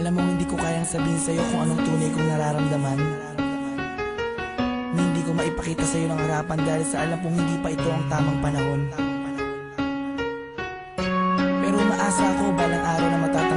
Alam mo, hindi ko kayang sabihin sa'yo kung anong tunay kong nararamdaman. Na hindi ko maipakita sa'yo ng harapan dahil sa alam kong hindi pa ito ang tamang panahon. Pero umaasa ako balang araw na matatanggap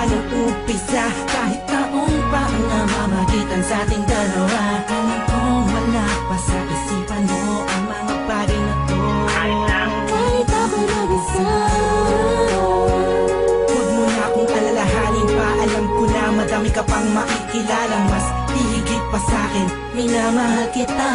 pa ng umpisa Kahit taong pa ang namamagitan sa ating dalawa. Alam kong wala pa sa isipan mo ang mga bagay na to. Kahit ako mag-isa Huwag mo na akong alalahanin pa. Alam ko na madami ka pang makikilala. Mas hihigit pa sa'kin Minamahal kita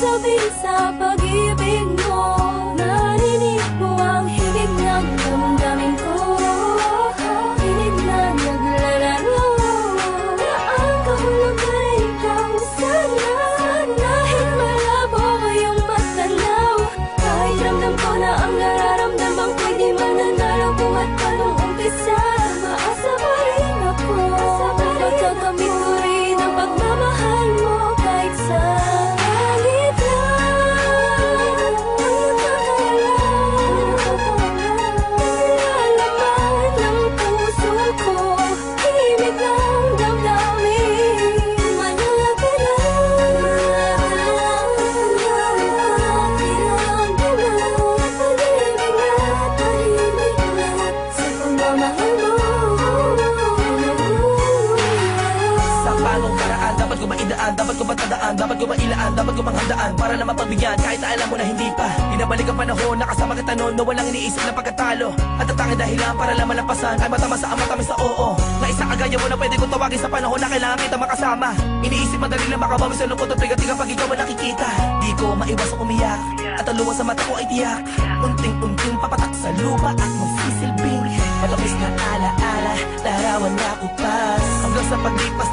sa pag-ibig Sa panong paraan, dapat ko maidaan Dapat ko matandaan, dapat ko mailaan Dapat ko manghandaan, para naman pagbigyan Kahit na alam mo na hindi pa Binabalik ang panahon, nakasama kita noon Na walang iniisip na pagkatalo. At ang tanging dahilan para lang malampasan Ay matama sa ama, tamis sa oo. Na isang kagaya mo na pwede kong tawagin sa panahon Na kailangan kita makasama. Iniisip madali lang makabawi sa lungkot At bigat kapag ikaw ang nakikita. Di ko maiwasang umiyak At ang luha sa mata ko ay tiyak. Unting-unting papatak sa lupa At magsisilbing. Matamis na alaala Larawan na kupas Hanggang sa paglipas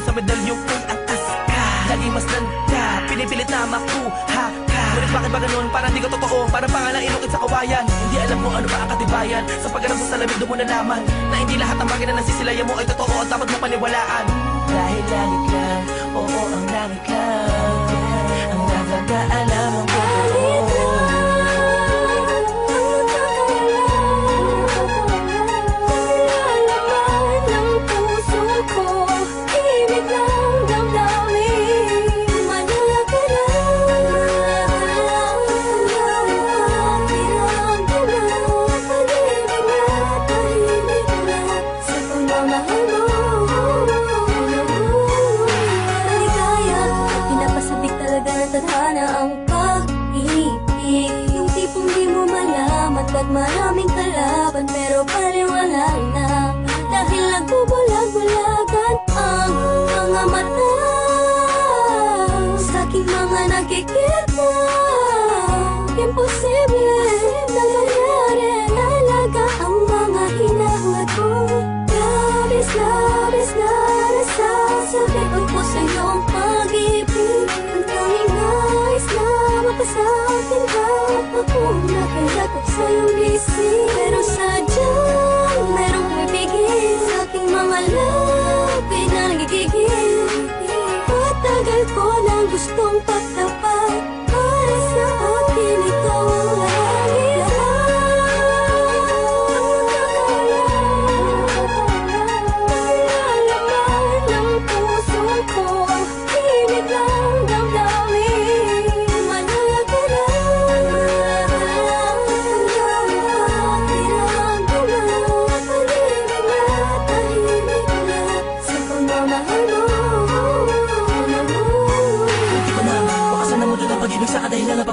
panahon Sa medalyong kung atas ka Lagi mas nanda. Pinipilit na makuha ka. Ngunit bakit ba ganun? Parang di ka totoo. Parang pangalang inukit sa kawayan. Hindi alam kung ano ba ang katibayan. Sa pagganap sa salamin doon mo nalaman Na hindi lahat ng bagay na nasisilayan mo ay totoo At dapat mo paniwalaan. Dahil langit lang Oo ang langit lang. Ang nakakaalam Ba't maraming kalaban pero paliwala na? Dahil nagbubulag-bulagan ang mga mata. Sa aking mga nakikita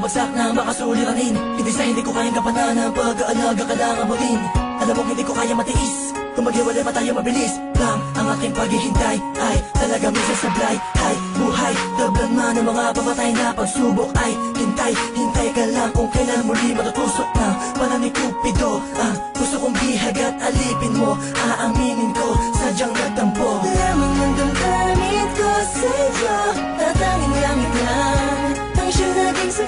sa kadahilan na na makasuliranin Hindi sa hindi ko kayang kapanan ang pag-aalaga ka lang abutin Alam mo hindi ko kaya matiis. Kung maghiwalay pa tayo mabilis. Lang Ang aking paghihintay ay talaga minsan sablay Hay, buhay, tablan man ang mga pamatay na pagsubok Ay, hintay, hintay ka lang kung kailan muli matutusok ng Pala ni Cupido. Ang gusto kong bihag at alipin mo Aaminin ko, sadyang nagtampo. Lamang ng damdamin ko sa'yo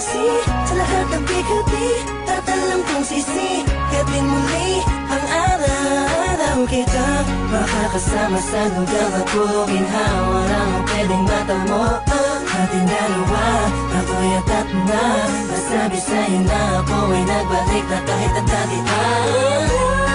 saksi Sa lahat ng bigati Tatalang kong sisi. Katin muli ang araw kita. Makakasama sa lugar puro ginhawa Lang ang pwedeng matamo. Ang ating dalawa Ako'y atat na Nasabi sa'yo na ako ay nagbalik na kahit ang dati ang